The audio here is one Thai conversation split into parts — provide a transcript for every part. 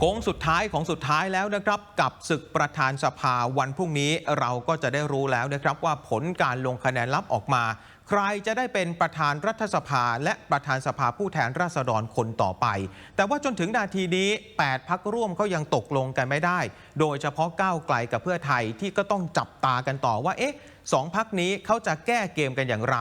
โค้งสุดท้ายของสุดท้ายแล้วนะครับกับศึกประธานสภาวันพรุ่งนี้เราก็จะได้รู้แล้วนะครับว่าผลการลงคะแนนลับออกมา ใครจะได้เป็นประธานรัฐสภา และประธานสภาผู้แทนราษฎรคนต่อไป แต่ว่าจนถึงนาทีนี้ 8 พักร่วมเขายังตกลงกันไม่ได้ โดยเฉพาะก้าวไกลกับเพื่อไทยที่ก็ต้องจับตากันต่อว่าเอ๊ะ สองพักนี้เขาจะแก้เกมกันอย่างไร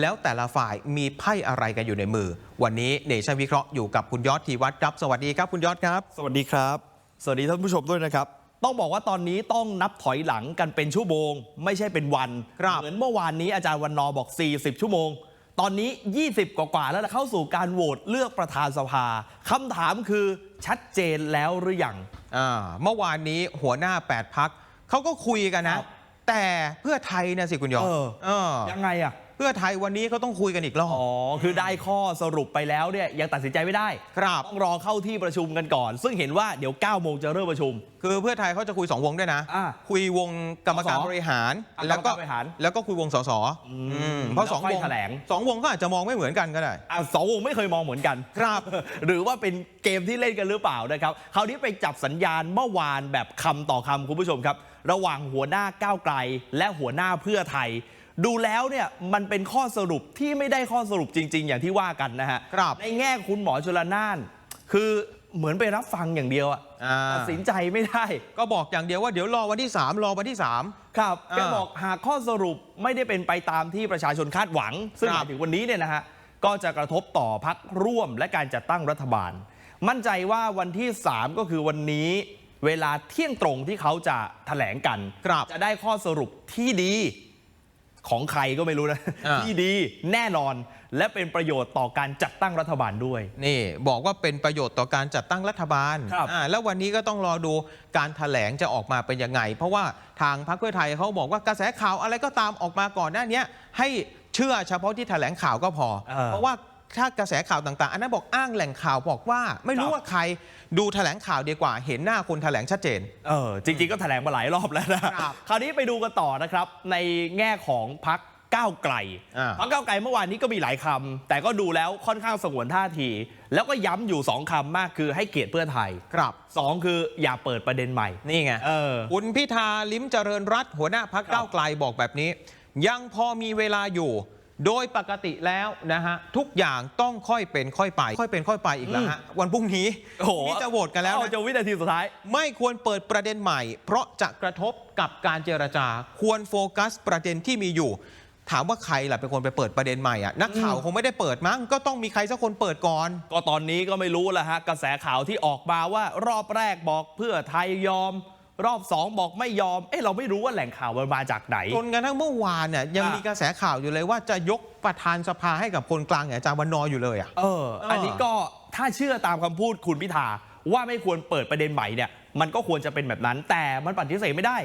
แล้วแต่ละฝ่ายมีไพ่อะไรกันอยู่ในมือ วันนี้เนชั่นวิเคราะห์อยู่กับคุณยอดทีวัฒน์ครับ สวัสดีครับคุณยอดครับ สวัสดีครับ สวัสดีท่านผู้ชมด้วยนะครับต้องบอกว่าตอนนี้ต้องนับถอยหลังกันเป็นชั่วโมง ไม่ใช่เป็นวันครับเหมือนเมื่อวานนี้อาจารย์วันนอบอก 40 ชั่วโมง ตอนนี้ 20 กว่าๆแล้วล่ะเข้าสู่การโหวตเลือกประธานสภาคำถามคือชัดเจนแล้วหรือยังอ่าเมื่อวานนี้หัวหน้า 8 พักเขาก็คุยกันนะครับ แต่เพื่อไทยนะสิคุณยอดเออ เออยังไงอะ เพื่อไทยวันนี้เขาต้องคุยกันอีกรอบ อ๋อ คือได้ข้อสรุปไปแล้วเนี่ยยังตัดสินใจไม่ได้ครับ ต้องรอเข้าที่ประชุมกันก่อน ซึ่งเห็นว่าเดี๋ยว9โมงจะเริ่มประชุม คือเพื่อไทยเขาจะคุย 2 วงด้วยนะ อ่าคุยวงกรรมการสสบริหาร อะแล้วก็กรรมการบริหารแล้วก็คุยวงสสอืมอืมเพราะแล้วสองค่อยวงแถลง สองวงก็อาจจะมองไม่เหมือนกันก็ได้ อะสองวงไม่เคยมองเหมือนกัน ครับ หรือว่าเป็นเกมที่เล่นกันหรือเปล่านะครับ คราวนี้ไปจับสัญญาณเมื่อวานแบบคำต่อคำคุณผู้ชมครับ ระหว่างหัวหน้าก้าวไกล และหัวหน้าเพื่อไทย ดูแล้วเนี่ยมันเป็นข้อสรุปที่ไม่ได้ข้อสรุปจริง ๆ อย่างที่ว่ากันนะฮะครับในแง่คุณหมอชลนาน คือเหมือนไปรับฟังอย่างเดียวอะอ่าตัดสินใจไม่ได้ ก็บอกอย่างเดียวว่าเดี๋ยวรอวันที่ 3 รอวันที่ 3 ครับอ่าแกบอกหากข้อสรุปไม่ได้เป็นไปตามที่ประชาชนคาดหวัง ซึ่งคหรับมายถึงวันนี้เนี่ยนะฮะก็จะกระทบต่อพักร่วมและการจัดตั้งรัฐบาล มั่นใจว่าวันที่ 3 ก็คือวันนี้ เวลาเที่ยงตรงที่เขาจะแถลงกันครับจะได้ข้อสรุปที่ดีของใครก็ไม่รู้นะอ่าที่ดีแน่นอนและเป็นประโยชน์ต่อการจัดตั้งรัฐบาลด้วย นี่ บอกว่าเป็นประโยชน์ต่อการจัดตั้งรัฐบาลครับอ่าแล้ววันนี้ก็ต้องรอดูการถแถลงจะออกมาเป็นยังไง เพราะว่าทางพรรคเพื่อไทยเขาบอกว่ากระแสข่าวอะไรก็ตามออกมาก่อนหน้านี้ให้เชื่อเฉพาะที่ถแถลงข่าวก็พอเออเพราะว่า ถ้ากระแสข่าวต่างๆ อันนั้นบอกอ้างแหล่งข่าวบอกว่า ไม่รู้ครับว่าใครดูแถลงข่าวดีกว่า เห็นหน้าคนแถลงชัดเจน เออจริง ๆ ก็แถลงมาหลายรอบแล้วนะ ครับคราวนี้ไปดูกันต่อนะครับ ในแง่ของพักก้าวไกลอ่า พักก้าวไกลเมื่อวานนี้ก็มีหลายคำแต่ก็ดูแล้วค่อนข้างสงวนท่าที แล้วก็ย้ำอยู่2คำมากคือให้เกียรติเพื่อไทยครับสองคืออย่าเปิดประเด็นใหม่ นี่ไง เออ คุณพิธาลิ้มเจริญรัตน์หัวหน้าพักครับ ก้าวไกลบอกแบบนี้ ยังพอมีเวลาอยู่ โดยปกติแล้วนะฮะทุกอย่างต้องค่อยเป็นค่อยไป ค่อยเป็นค่อยไปอีกแล้วฮะวันพรุ่งนี้โอ้โห นี่จะโหวตกันแล้วเอานะจะวินาทีสุดท้าย ไม่ควรเปิดประเด็นใหม่ เพราะจะกระทบกับการเจรจา ควรโฟกัสประเด็นที่มีอยู่ ถามว่าใครล่ะเป็นคนไปเปิดประเด็นใหม่อะนักข่าวคงไม่ได้เปิดมั้งก็ต้องมีใครสักคนเปิดก่อน ก็ตอนนี้ก็ไม่รู้แล้วฮะ กระแสข่าวที่ออกมาว่ารอบแรกบอกเพื่อไทยยอม รอบสองบอกไม่ยอม เอ๊ะเราไม่รู้ว่าแหล่งข่าวมันมาจากไหน จนกระทั่งเมื่อวานเนี่ยยังอะมีกระแสข่าวอยู่เลยว่าจะยกประธานสภาให้กับคนกลางอย่างอาจารย์วันนอร์อยู่เลยอะ เออ อันนี้ก็ถ้าเชื่อตามคำพูดคุณพิธาว่าไม่ควรเปิดประเด็นใหม่เนี่ย มันก็ควรจะเป็นแบบนั้น แต่มันปฏิเสธไม่ได้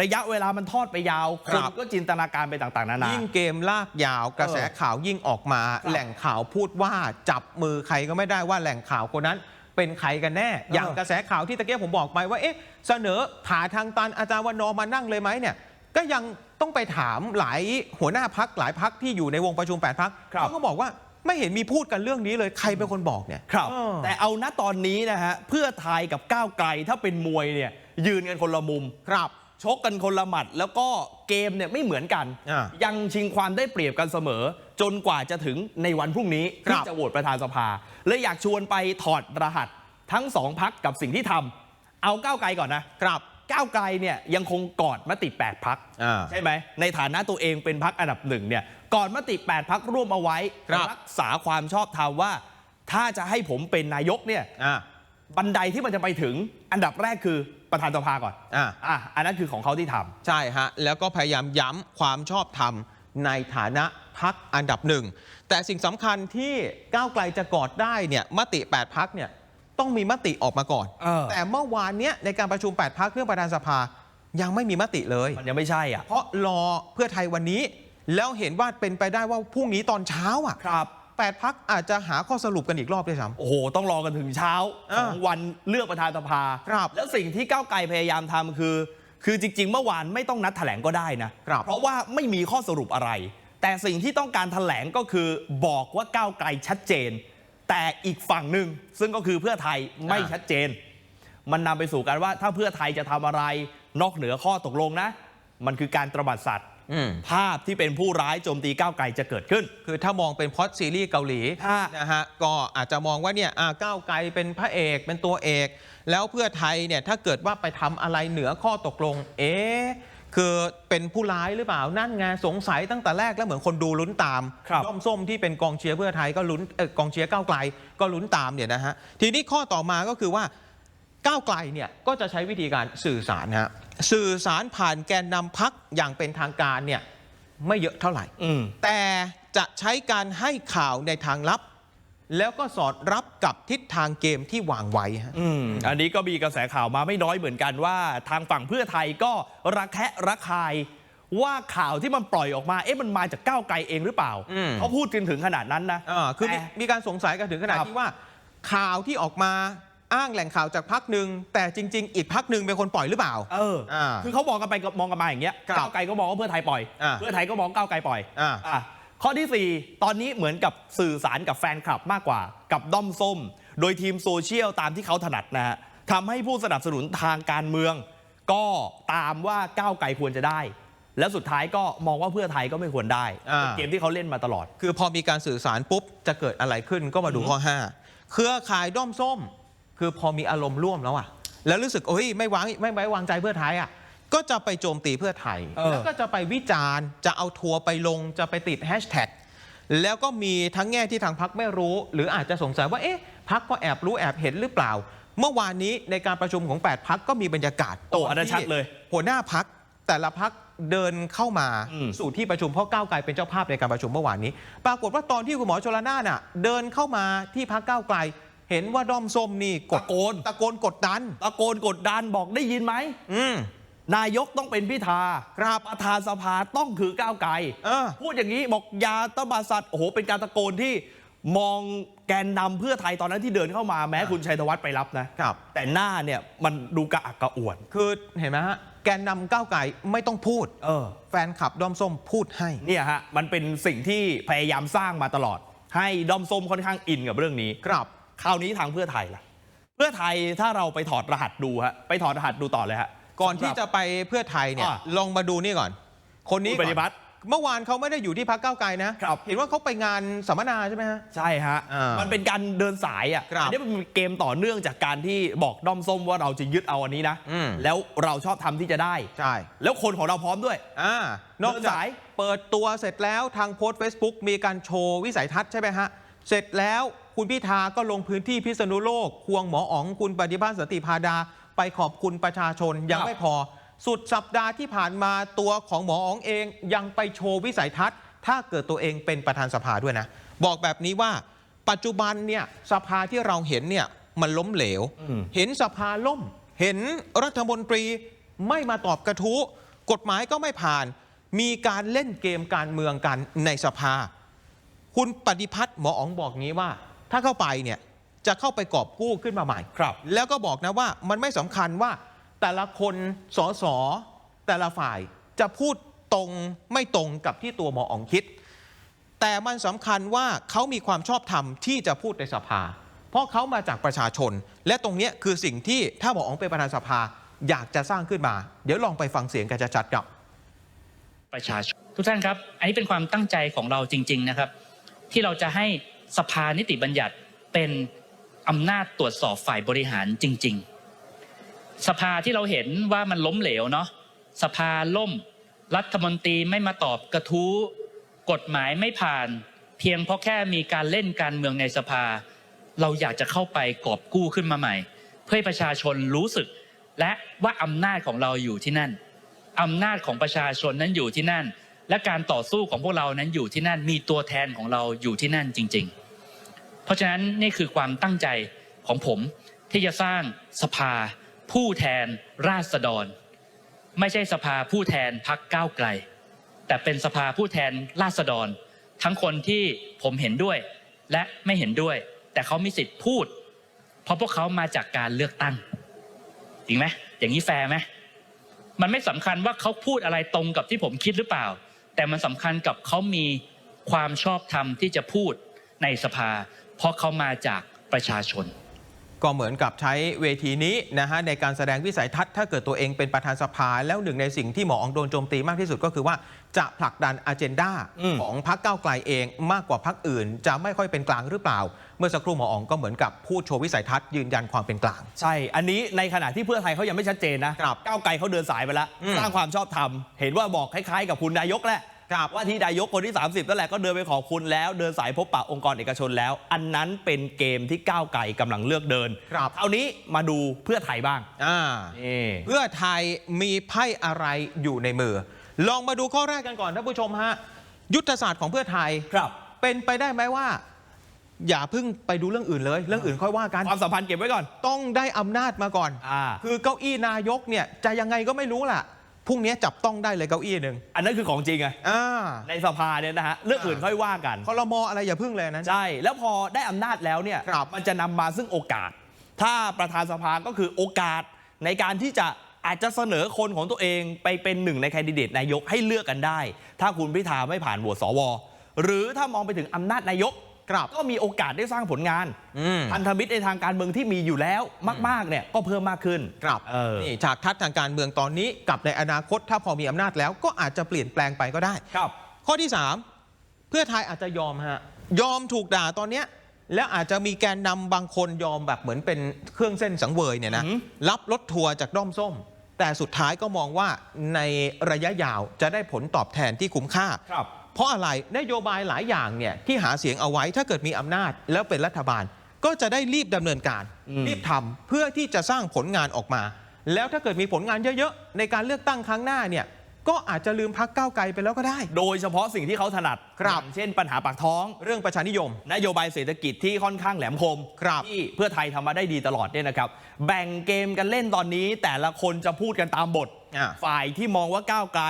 ระยะเวลามันทอดไปยาวคครับนก็จินตนาการไปต่างๆนานา ยิ่งเกมลากยาวกระแสข่าวยิ่งออกมา ครับแหล่งข่าวพูดว่าจับมือใครก็ไม่ได้ว่าแหล่งข่าวคนนั้น เป็นใครกันแน่ อย่างกระแสข่าวที่ตะเกียบผมบอกไปว่าเอ๊ะเสนอผ่าทางตันอาจารย์วันนอร์มานั่งเลยไหมเนี่ยก็ยังต้องไปถามหลายหัวหน้าพักหลายพักที่อยู่ในวงประชุม8พักครับเขาก็บอกว่าไม่เห็นมีพูดกันเรื่องนี้เลยใครเป็นคนบอกเนี่ยครับเออแต่เอาณตอนนี้นะฮะเพื่อไทยกับก้าวไกลถ้าเป็นมวยเนี่ยยืนกันคนละมุมครับชกกันคนละหมัด แล้วก็เกมเนี่ยไม่เหมือนกันอ่ายังชิงความได้เปรียบกันเสมอ จนกว่าจะถึงในวันพรุ่งนี้ครัที่บจะโหวตประธานสภาเลยอยากชวนไปถอดรหัสทั้งสองพักกับสิ่งที่ทำเอาก้าวไกลก่อนนะครับก้าวไกลเนี่ยยังคงกอดมติ 8 พักอ่าใช่ไหมในฐานะตัวเองเป็นพักอันดับหนึ่งเนี่ยกอดมติ 8 พักร่วมเอาไว้ครับรักษาความชอบธรรมว่า ถ้าจะให้ผมเป็นนายกเนี่ยอ่าบันไดที่มันจะไปถึงอันดับแรกคือประธานสภาก่อนอ่าอะอันนั้นคือของเขาที่ทำใช่ฮะ แล้วก็พยายามย้ำความชอบธรรมในฐานะ พักอันดับหนึ่ง แต่สิ่งสำคัญที่ก้าวไกลจะกอดได้เนี่ยมติ 8 พักเนี่ยต้องมีมติออกมาก่อน เออ แต่เมื่อวานเนี้ยในการประชุม 8 พักเรื่องประธานสภายังไม่มีมติเลย มันยังไม่ใช่อะ เพราะรอเพื่อไทยวันนี้ แล้วเห็นว่าเป็นไปได้ว่าพรุ่งนี้ตอนเช้าอะครับ8พักอาจจะหาข้อสรุปกันอีกรอบด้วยซ้ โอ้โห ต้องรอกันถึงเช้าอ่าของวันเลือกประธานสภา ครับแล้วสิ่งที่ก้าวไกลพยายามทำคือ คือจริง ๆ เมื่อวานไม่ต้องนัดแถลงก็ได้นะ ครับเพราะว่าไม่มีข้อสรุปอะไร แต่สิ่งที่ต้องการแถลงก็คือบอกว่าก้าวไกลชัดเจน แต่อีกฝั่งหนึ่งซึ่งก็คือเพื่อไทยไม่ชัดเจน มันนำไปสู่การว่าถ้าเพื่อไทยจะทำอะไรนอกเหนือข้อตกลงนะ มันคือการตระบัดสัตว์อืมภาพที่เป็นผู้ร้ายโจมตีก้าวไกลจะเกิดขึ้น คือถ้ามองเป็นพล็อดซีรีส์เกาหลีฮะนะฮะก็อาจจะมองว่าเนี่ยอ่าก้าวไกลเป็นพระเอกเป็นตัวเอก แล้วเพื่อไทยเนี่ยถ้าเกิดว่าไปทำอะไรเหนือข้อตกลง เอ๊ะ คือเป็นผู้ร้ายหรือเปล่านั่นไงสงสัยตั้งแต่แรกแล้วเหมือนคนดูลุ้นตามครับด้อมส้มที่เป็นกองเชียร์เพื่อไทยก็ลุ้นเอ่อกองเชียร์ก้าวไกลก็ลุ้นตามเนี่ยนะฮะทีนี้ข้อต่อมาก็คือว่าก้าวไกลเนี่ยก็จะใช้วิธีการสื่อสารฮะสื่อสารผ่านแกนนำพักอย่างเป็นทางการเนี่ยไม่เยอะเท่าไหร่ อืม แต่จะใช้การให้ข่าวในทางลับ แล้วก็สอดรับกับทิศทางเกมที่วางไว้ฮะ อืมอันนี้ก็มีกระแสข่าวมาไม่น้อยเหมือนกันว่า ทางฝั่งเพื่อไทยก็ระแคะระคาย ว่าข่าวที่มันปล่อยออกมา เอ๊ะมันมาจากก้าวไกลเองหรือเปล่าอืม เขาพูดกันถึงขนาดนั้นนะ อ่าคือมีแต่มีการสงสัยกันถึงขนาดครับ ที่ว่า ข่าวที่ออกมาอ้างแหล่งข่าวจากพักหนึ่งแต่จริง ๆ อีกพักหนึ่งเป็นคนปล่อยหรือเปล่า เอออาคือเขามองกันไปกับมองกันมาอย่างเงี้ยครับก้าวไกลก็มองว่าเพื่อไทยปล่อย อ่า เพื่อไทยก็มองก้าวไกลปล่อยอ่า อะ ข้อที่ 4 ตอนนี้เหมือนกับสื่อสารกับแฟนคลับมากกว่า กับด้อมส้ม โดยทีมโซเชียลตามที่เขาถนัดนะฮะทำให้ผู้สนับสนุนทางการเมือง ก็ตามว่าก้าวไกลควรจะได้ แล้วสุดท้ายก็มองว่าเพื่อไทยก็ไม่ควรได้อ่า เป็นเกมที่เขาเล่นมาตลอด คือพอมีการสื่อสารปุ๊บ จะเกิดอะไรขึ้นก็มาดูข้อ 5 เครือข่ายด้อมส้ม คือพอมีอารมณ์ร่วมแล้วอะแล้วรู้สึกโอ้ยไม่วางไม่ไว้วางใจเพื่อไทยอะ ก็จะไปโจมตีเพื่อไทย เออ แล้วก็จะไปวิจารณ์ จะเอาทัวร์ไปลงจะไปติดแฮชแท็กแล้วก็มีทั้งแง่ที่ทางพักไม่รู้ หรืออาจจะสงสัยว่าเอ๊ะพักก็แอบรู้แอบเห็นหรือเปล่า เมื่อวานนี้ในการประชุมของ 8 พักก็มีบรรยากาศโอ้อันนั้นชัดเลย หัวหน้าพักแต่ละพักเดินเข้ามาอืม สู่ที่ประชุมเพราะก้าวไกลเป็นเจ้าภาพในการประชุมเมื่อวานนี้ ปรากฏว่าตอนที่คุณหมอชลนานน่ะ เดินเข้ามาที่พักก้าวไกล เห็นว่าด้อมส้มนี่กตะดโกน ตะโกนกดดัน ตะโกนกดดันบอกได้ยินไหม อืม นายกต้องเป็นพิธาครับประธานสภาต้องคือก้าวไกลเออ พูดอย่างนี้บอกอยาตบาสัตว์โอ้โห เป็นการตะโกนที่มองแกนนำเพื่อไทยตอนนั้นที่เดินเข้ามาแม้คุณชัยธวัฒน์ไปรับนะ ครับ แต่หน้าเนี่ยมันดูกระอักกระอ่วน คือเห็นไหมฮะแกนนำก้าวไกลไม่ต้องพูด เออ แฟนคลับด้อมส้มพูดให้ เนี่ยฮะ มันเป็นสิ่งที่พยายามสร้างมาตลอด ให้ด้อมส้มค่อนข้างอินกับเรื่องนี้ ครับ คราวนี้ทางเพื่อไทยล่ะ เพื่อไทยถ้าเราไปถอดรหัสดูฮะ ไปถอดรหัสดูต่อเลยฮะ ก่อนที่จะไปเพื่อไทยเนี่ยอะลองมาดูนี่ก่อน คนนี้คุณปฏิพัฒน์เมื่อวานเขาไม่ได้อยู่ที่พักก้าวไกลนะครับ เห็นว่าเขาไปงานสัมมนาใช่ไหมฮะ ใช่ฮะ อ่ามัมันเป็นการเดินสายอะครับอันี้มันเป็นเกมต่อเนื่องจากการที่บอกด้อมส้มว่าเราจะยึดเอาอันนี้นะ อืม แล้วเราชอบทำที่จะได้ ใช่ แล้วคนของเราพร้อมด้วย อ่านอกเดินจากสาย เปิดตัวเสร็จแล้วทางโพสต์ Facebook มีการโชว์วิสัยทัศน์ใช่ไหมฮะ เสร็จแล้วคุณพิธาก็ลงพื้นที่พิษณุโลก ควงหมออ๋องคุณปฏิภาณสนติพาดา ไปขอบคุณประชาชนยังไม่พอ สุดสัปดาห์ที่ผ่านมาตัวของหมออ๋องเองยังไปโชว์วิสัยทัศน์ ถ้าเกิดตัวเองเป็นประธานสภาด้วยนะ บอกแบบนี้ว่าปัจจุบันเนี่ยสภาที่เราเห็นเนี่ยมันล้มเหลวอืมเห็นสภาล่ม เห็นรัฐมนตรีไม่มาตอบกระทู้กฎหมายก็ไม่ผ่าน มีการเล่นเกมการเมืองกันในสภา คุณปฏิพัฒน์หมออ๋องบอกงี้ว่า ถ้าเข้าไปเนี่ย จะเข้าไปกอบกู้ขึ้นมาใหม่ ครับแล้วก็บอกนะว่ามันไม่สำคัญว่าแต่ละคนสอสอแต่ละฝ่ายจะพูดตรงไม่ตรงกับที่ตัวหมออ๋องคิด แต่มันสำคัญว่าเขามีความชอบธรรมที่จะพูดในสภา เพราะเขามาจากประชาชน และตรงเนี้ยคือสิ่งที่ถ้าหมออ๋องเป็นประธานสภาอยากจะสร้างขึ้นมา เดี๋ยวลองไปฟังเสียงกันชัดๆครับ ประชาชนทุกท่านครับ อันนี้เป็นความตั้งใจของเราจริง ๆ นะครับ ที่เราจะให้สภานิติบัญญัติเป็น อำนาจตรวจสอบฝ่ายบริหารจริง ๆ สภาที่เราเห็นว่ามันล้มเหลวเนาะสภาล่ม รัฐมนตรีไม่มาตอบกระทู้ กฎหมายไม่ผ่าน เพียงเพราะแค่มีการเล่นการเมืองในสภา เราอยากจะเข้าไปกอบกู้ขึ้นมาใหม่ เพื่อให้ประชาชนรู้สึก และว่าอำนาจของเราอยู่ที่นั่นอำนาจของประชาชนนั้นอยู่ที่นั่น และการต่อสู้ของพวกเรานั้นอยู่ที่นั่นมีตัวแทนของเราอยู่ที่นั่นจริง ๆ เพราะฉะนั้นนี่คือความตั้งใจของผมที่จะสร้างสภาผู้แทนราษฎร ไม่ใช่สภาผู้แทนพักก้าวไกล แต่เป็นสภาผู้แทนราษฎร ทั้งคนที่ผมเห็นด้วยและไม่เห็นด้วย แต่เขามีสิทธิ์พูด เพราะพวกเขามาจากการเลือกตั้งจริงไหมอย่างนี้แฟร์ไหมมันไม่สำคัญว่าเขาพูดอะไรตรงกับที่ผมคิดหรือเปล่า แต่มันสำคัญกับเขามีความชอบธรรมที่จะพูดในสภา เพราะเขามาจากประชาชน ก็เหมือนกับใช้เวทีนี้นะฮะในการแสดงวิสัยทัศน์ถ้าเกิดตัวเองเป็นประธานสภา แล้วหนึ่งในสิ่งที่หมออองโดนโจมตีมากที่สุดก็คือว่าจะผลักดันอ g e n d a อืม ของพรรคก้าวไกลเองมากกว่าพรรคอื่น จะไม่ค่อยเป็นกลางหรือเปล่า เมื่อสักครู่หมออองก็เหมือนกับพูดโชว์วิสัยทัศน์ยืนยันความเป็นกลาง ใช่ อันนี้ในขณะที่เพื่อไทยเขายังไม่ชัดเจนนะครับก้าวไกลเขาเดินสายไปแล้ว อืม สร้างความชอบธรรม เห็นว่าบอกคล้ายๆ กับคุณนายกแหละ ครับว่าที่นายกคนที่ 30นั่นแหละก็เดินไปขอบคุณแล้ว เดินสายพบปะองค์กรเอกชนแล้ว อันนั้นเป็นเกมที่ก้าวไกลกำลังเลือกเดินครับคราวนี้มาดูเพื่อไทยบ้างอ่า นี่ เพื่อไทยมีไพ่อะไรอยู่ในมือ ลองมาดูข้อแรกกันก่อนท่านผู้ชมฮะ ยุทธศาสตร์ของเพื่อไทย ครับ เป็นไปได้ไหมว่า อย่าเพิ่งไปดูเรื่องอื่นเลย เรื่องอื่นค่อยว่ากัน ความสัมพันธ์เก็บไว้ก่อน ต้องได้อำนาจมาก่อน อ่า คือเก้าอี้นายกเนี่ยจะยังไงก็ไม่รู้ล่ะ พรุ่งนี้จับต้องได้เลยเก้าอี้หนึ่งอันนั้นคือของจริงไงอ่าในสภาเนี่ยนะฮะเรื่องอื่นค่อยว่ากันคอรมออะไรอย่าพึ่งเลยนะใช่แล้วพอได้อำนาจแล้วเนี่ยครับมันจะนำมาซึ่งโอกาส ถ้าประธานสภาก็คือโอกาสในการที่จะอาจจะเสนอคนของตัวเองไปเป็นหนึ่งในแคนดิเดตนายกให้เลือกกันได้ ถ้าคุณพิธาไม่ผ่านโหวตสวหรือถ้ามองไปถึงอำนาจนายกครับ ก็มีโอกาสได้สร้างผลงานอืมพันธมิตรในทางการเมืองที่มีอยู่แล้วมากๆเนี่ยก็เพิ่มมากขึ้นครับเออนี่ฉากทัศน์ทางการเมืองตอนนี้กับในอนาคตถ้าพอมีอำนาจแล้วก็อาจจะเปลี่ยนแปลงไปก็ได้ครับ ข้อที่ 3 เพื่อไทยอาจจะยอมฮะยอมถูกด่าตอนเนี้ยแล้วอาจจะมีแกนนำบางคนยอมแบบเหมือนเป็นเครื่องเส้นสังเวยเนี่ยนะอือหือรับรถทัวร์จากด้อมส้ม แต่สุดท้ายก็มองว่าในระยะยาวจะได้ผลตอบแทนที่คุ้มค่าครับ เพราะอะไรนโยบายหลายอย่างเนี่ยที่หาเสียงเอาไว้ถ้าเกิดมีอำนาจแล้วเป็นรัฐบาล ก็จะได้รีบดำเนินการอืมรีบทำเพื่อที่จะสร้างผลงานออกมา แล้วถ้าเกิดมีผลงานเยอะๆ ในการเลือกตั้งครั้งหน้าเนี่ยก็อาจจะลืมพักก้าวไกลไปแล้วก็ได้ โดยเฉพาะสิ่งที่เขาถนัดครับ อย่างเช่นปัญหาปากท้อง เรื่องประชานิยม นโยบายเศรษฐกิจที่ค่อนข้างแหลมคม ครับที่เพื่อไทยทำมาได้ดีตลอดเนี่ยนะครับ แบ่งเกมกันเล่นตอนนี้แต่ละคนจะพูดกันตามบท อ่า ฝ่ายที่มองว่าก้าวไกล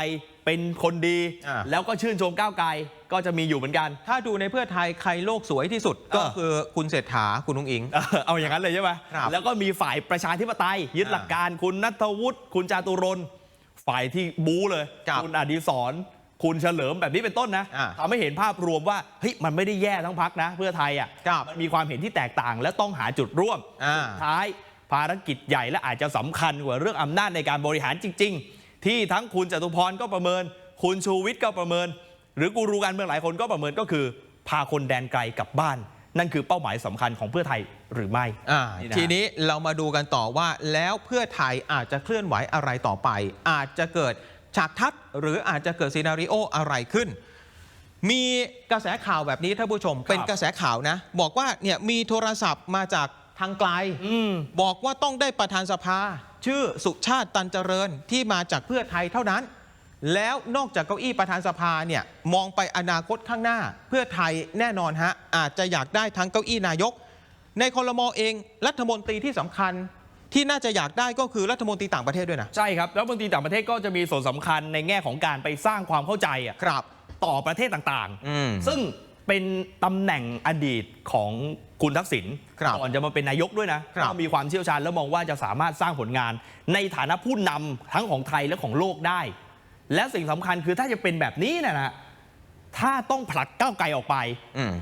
เป็นคนดี อ่า แล้วก็ชื่นชมก้าวไกลก็จะมีอยู่เหมือนกัน ถ้าดูในเพื่อไทยใครโลกสวยที่สุดเออก็คือคุณเศรษฐาคุณนุงอิง เออเอาอย่างนั้นเลยใช่ไหมครับแล้วก็มีฝ่ายประชาธิปไตย ยึดอ่าหลักการคุณนัทวุฒิคุณจาตุรนต์ฝ่ายที่บู๊เลยครับณอดีศรคุณเฉลิมแบบนี้เป็นต้นนะอ่าทำให้เห็นภาพรวมว่าเฮ้ยมันไม่ได้แย่ทั้งพักนะ เพื่อไทยอะครับมันมีความเห็นที่แตกต่างและต้องหาจุดร่วมอ่า สุดท้ายภารกิจใหญ่และอาจจะสำคัญกว่าเรื่องอำนาจในการบริหารจริง ๆ ที่ทั้งคุณจตุพรก็ประเมิน คุณชูวิทย์ก็ประเมิน หรือกูรูการเมืองหลายคนก็ประเมินก็คือพาคนแดนไกลกลับบ้าน นั่นคือเป้าหมายสำคัญของเพื่อไทยหรือไม่อ่านี่นะทีนี้เรามาดูกันต่อว่าแล้วเพื่อไทยอาจจะเคลื่อนไหวอะไรต่อไป อาจจะเกิดฉากทัศน์หรืออาจจะเกิดซีนารีโออะไรขึ้น มีกระแสข่าวแบบนี้ท่านผู้ชม เป็นกระแสข่าวนะ บอกว่าเนี่ยมีโทรศัพท์มาจากทางไกลอืมบอกว่าต้องได้ประธานสภา ชื่อสุชาติตันเจริญที่มาจากเพื่อไทยเท่านั้น แล้วนอกจากเก้าอี้ประธานสภาเนี่ยมองไปอนาคตข้างหน้า เพื่อไทยแน่นอนฮะอาจจะอยากได้ทั้งเก้าอี้นายก ในคอรมอเองรัฐมนตรีที่สำคัญที่น่าจะอยากได้ก็คือรัฐมนตรีต่างประเทศด้วยนะ ใช่ครับแล้วบางทีต่างประเทศก็จะมีส่วนสำคัญในแง่ของการไปสร้างความเข้าใจอะครับ ต่อประเทศต่างอืมซึ่ง เป็นตำแหน่งอดีตของคุณทักษิณครับก่อนจะมาเป็นนายกด้วยนะครับ ก็มีความเชี่ยวชาญแล้วมองว่าจะสามารถสร้างผลงาน ในฐานะผู้นำทั้งของไทยและของโลกได้ และสิ่งสำคัญคือถ้าจะเป็นแบบนี้เนะนะถ้าต้องผลักก้าวไกลออกไป อืม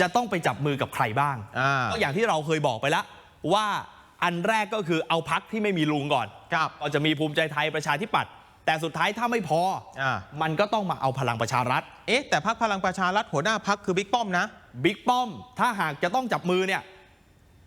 จะต้องไปจับมือกับใครบ้าง อ่า ก็อย่างที่เราเคยบอกไปแล้วว่าอันแรกก็คือเอาพักที่ไม่มีลุงก่อน ครับ ก็จะมีภูมิใจไทยประชาธิปัตย์แต่สุดท้ายถ้าไม่พออ่ามันก็ต้องมาเอาพลังประชารัฐ เอ๊ะแต่พักพลังประชารัฐหัวหน้าพักคือบิ๊กป้อมนะ บิ๊กป้อม ถ้าหากจะต้องจับมือเนี่ย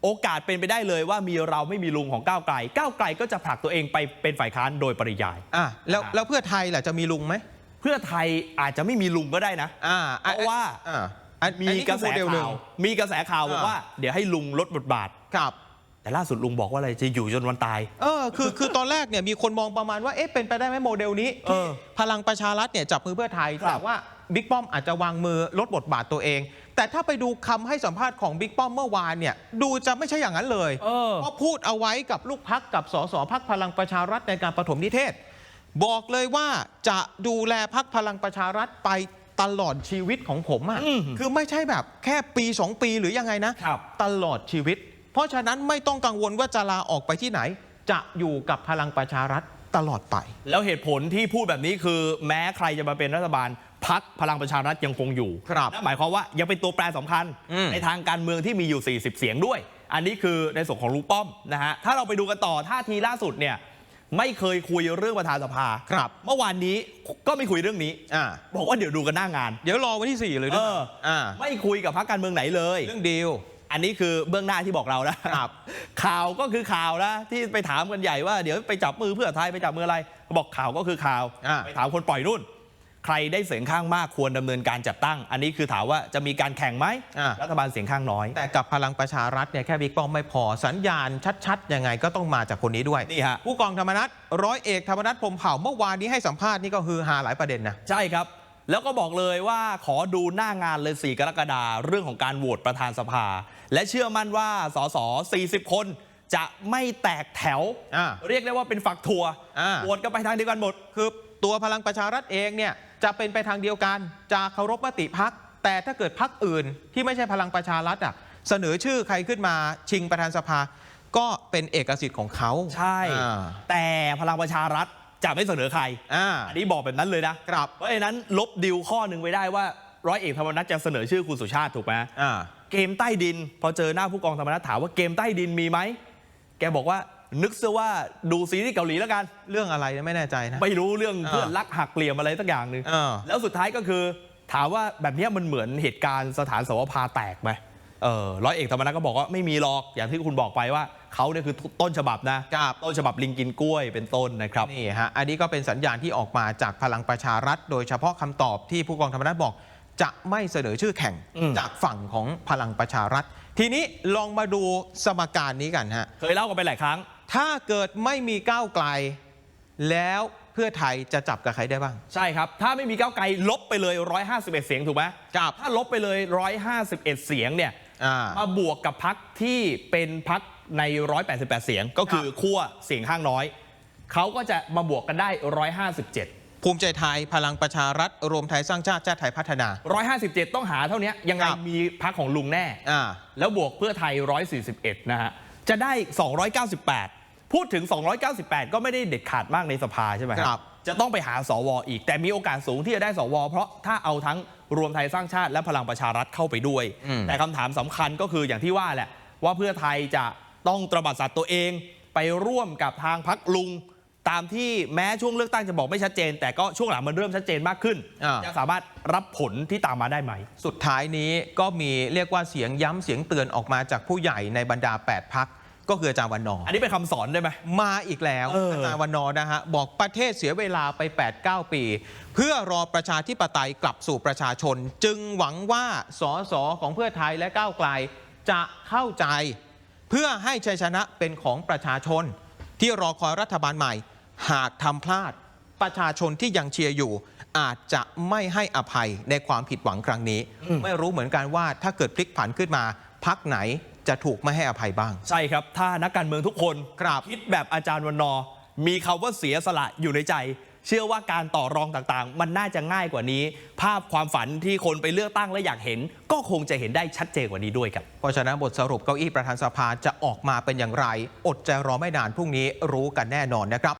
โอกาสเป็นไปได้เลยว่ามีเราไม่มีลุงของก้าวไกล ก้าวไกลก็จะผลักตัวเองไปเป็นฝ่ายค้านโดยปริยายอะแล้วอ่าแล้วเพื่อไทยล่ะจะมีลุงไหมเพื่อไทยอาจจะไม่มีลุงก็ได้นะอ่าเพราะว่าอ่าอันมีอันนี้กระแสคือโมเดลหนึ่ข่างวมีกระแสข่าวบอกอ่าว่า เดี๋ยวให้ลุงลดบทบาทครับแต่ล่าสุดลุงบอกว่าอะไรจะอยู่จนวันตาย เออคือคือตอนแรกเนี่ยมีคนมองประมาณว่าเอ๊ะเป็นไปได้ไหมโมเดลนี้เอที่อพลังประชารัฐเนี่ยจับมือเพื่อไทยครับแต่ว่า บิ๊กป้อมอาจจะวางมือลดบทบาทตัวเอง แต่ถ้าไปดูคำให้สัมภาษณ์ของบิ๊กป้อมเมื่อวานเนี่ยดูจะไม่ใช่อย่างนั้นเลยเออเพราะพูดเอาไว้กับลูกพักกับสสพักพลังประชารัฐในการปฐมนิเทศ บอกเลยว่าจะดูแลพักพลังประชารัฐไปตลอดชีวิตของผมอะอืมคือไม่ใช่แบบแค่ปีสองปีหรือยังไงนะครับตลอดชีวิต เพราะฉะนั้นไม่ต้องกังวลว่าจะลาออกไปที่ไหน จะอยู่กับพลังประชารัฐตลอดไป แล้วเหตุผลที่พูดแบบนี้คือแม้ใครจะมาเป็นรัฐบาล พักพลังประชารัฐยังคงอยู่ครับนั่นหมายความว่ายังเป็นตัวแปรสำคัญอืมในทางการเมืองที่มีอยู่ 40 เสียงด้วย อันนี้คือในส่วนของลุงป้อมนะฮะถ้าเราไปดูกันต่อท่าทีล่าสุดเนี่ยไม่เคยคุยเรื่องประธานสภาครับ เมื่อวานนี้ก็ไม่คุยเรื่องนี้อ่าบอกว่าเดี๋ยวดูกันหน้างาน เดี๋ยวรอวันที่ 4 เลยเอด้วยออ่าไม่คุยกับพรรคการเมืองไหนเลย เรื่องดีลอันนี้คือเบื้องหน้าที่บอกเรานะครับข่าวก็คือข่าวนะที่ไปถามกันใหญ่ว่าเดี๋ยวไปจับมือเพื่อไทยไปจับมืออะไรเขาบอกข่าวก็คือข่าวอ่าไปถามคนปล่อยนู่น ใครได้เสียงข้างมากควรดำเนินการจัดตั้ง อันนี้คือถามว่าจะมีการแข่งไหมอ่ารัฐบาลเสียงข้างน้อย แต่กับพลังประชารัฐเนี่ยแค่บิ๊กป้อมไม่พอสัญญาณชัดๆยังไงก็ต้องมาจากคนนี้ด้วย นี่ฮะ ผู้กองธรรมนัฐร้อยเอกธรรมนัฐพรหมเผ่าเมื่อวานนี้ให้สัมภาษณ์นี่ก็คือฮาหลายประเด็นนะ ใช่ครับ แล้วก็บอกเลยว่าขอดูหน้างานเลย 4 กรกฎาเรื่องของการโหวตประธานสภา และเชื่อมั่นว่าสส40 คนจะไม่แตกแถว อ่าเรียกได้ว่าเป็นฝักถั่วอ่า โหวตกันไปทางเดียวกันหมด คือ ตัวพลังประชารัฐเองเนี่ยจะเป็นไปทางเดียวกันจะเคารพมติพัก แต่ถ้าเกิดพักอื่นที่ไม่ใช่พลังประชารัฐอะเสนอชื่อใครขึ้นมาชิงประธานสภา ก็เป็นเอกสิทธิ์ของเขาใช่ อ่าแต่พลังประชารัฐจะไม่เสนอใคร อ่า อันนี้บอกแบบนั้นเลยนะครับ เพราะฉะนั้นลบดิวข้อหนึ่งไว้ได้ว่าร้อยเอกธรรมนัฐจะเสนอชื่อคุณสุชาติถูกไหมอ่า เกมใต้ดิน พอเจอหน้าผู้กองธรรมนัฐถามว่าเกมใต้ดินมีไหม แกบอกว่า นึกซะว่าดูซีรีส์เกาหลีแล้วกัน เรื่องอะไรเนี่ยไม่แน่ใจนะ ไม่รู้เรื่องอ่าเพื่อนรักหักเหลี่ยมอะไรสักอย่างหนึ่งเออ แล้วสุดท้ายก็คือ ถามว่าแบบเนี้ยมันเหมือนเหตุการณ์สถานสวภาแตกไหมเออร้อยเอกธรรมนัฐก็บอกว่าไม่มีหรอกอย่างที่คุณบอกไปว่าเขาเนี่ยคือต้นฉบับนะครับ ต้นฉบับลิงกินกล้วยเป็นต้นนะครับ นี่ฮะ อันนี้ก็เป็นสัญญาณที่ออกมาจากพลังประชารัฐ โดยเฉพาะคำตอบที่ผู้กองธรรมนัฐบอก จะไม่เสนอชื่อแข่งอืม จากฝั่งของพลังประชารัฐ ทีนี้ลองมาดูสมการนี้กันฮะ เคยเล่ากันไปหลายครั้ง ถ้าเกิดไม่มีก้าวไกล แล้วเพื่อไทยจะจับกับใครได้บ้าง ใช่ครับ ถ้าไม่มีก้าวไกลลบไปเลย 151 เสียงถูกไหมครับ ถ้าลบไปเลย 151 เสียงเนี่ยอ่า มาบวกกับพักที่เป็นพักใน 188 เสียง ก็คือขั้วเสียงข้างน้อย เขาก็จะมาบวกกันได้ 157 ภูมิใจไทยพลังประชารัฐ รวมไทยสร้างชาติชาติไทยพัฒนา 157 ต้องหาเท่านี้ยังไงครับ มีพักของลุงแน่ อ่า แล้วบวกเพื่อไทย 141 นะฮะ จะได้ 298 พูดถึง 298 ก็ไม่ได้เด็ดขาดมากในสภาใช่ไหมครับ จะต้องไปหาสวอีก แต่มีโอกาสสูงที่จะได้สว เพราะถ้าเอาทั้งรวมไทยสร้างชาติและพลังประชารัฐเข้าไปด้วยอืมแต่คำถามสำคัญก็คืออย่างที่ว่าแหละ ว่าเพื่อไทยจะต้องตระบัดสัตว์ตัวเอง ไปร่วมกับทางพักลุง ตามที่แม้ช่วงเลือกตั้งจะบอกไม่ชัดเจน แต่ก็ช่วงหลังมันเริ่มชัดเจนมากขึ้นอ่าจะสามารถรับผลที่ตามมาได้ไหม สุดท้ายนี้ก็มีเรียกว่าเสียงย้ำเสียงเตือนออกมาจากผู้ใหญ่ในบรรดา 8 พัก ก็คืออาจารย์วันนอร์อันนี้เป็นคำสอนได้ไหม มาอีกแล้วเอออ อาจารย์วันนอร์นะฮะบอกประเทศเสียเวลาไป 8-9 ปี เพื่อรอประชาธิปไตยกลับสู่ประชาชน จึงหวังว่าสสของเพื่อไทยและก้าวไกลจะเข้าใจ เพื่อให้ชัยชนะเป็นของประชาชน ที่รอคอยรัฐบาลใหม่ หากทำพลาด ประชาชนที่ยังเชียร์อยู่ อาจจะไม่ให้อภัยในความผิดหวังครั้งนี้อืมไม่รู้เหมือนกันว่าถ้าเกิดพลิกผันขึ้นมาพักไหน จะถูกไม่ให้อภัยบ้าง ใช่ครับ ถ้านักการเมืองทุกคนครับคิดแบบอาจารย์วันนอร์มีคำว่าเสียสละอยู่ในใจ เชื่อว่าการต่อรองต่างๆ มันน่าจะง่ายกว่านี้ ภาพความฝันที่คนไปเลือกตั้งและอยากเห็น ก็คงจะเห็นได้ชัดเจนกว่านี้ด้วยครับ เพราะฉะนั้นบทสรุปเก้าอี้ประธานสภาจะออกมาเป็นอย่างไร อดใจรอไม่นานพรุ่งนี้รู้กันแน่นอนนะครับ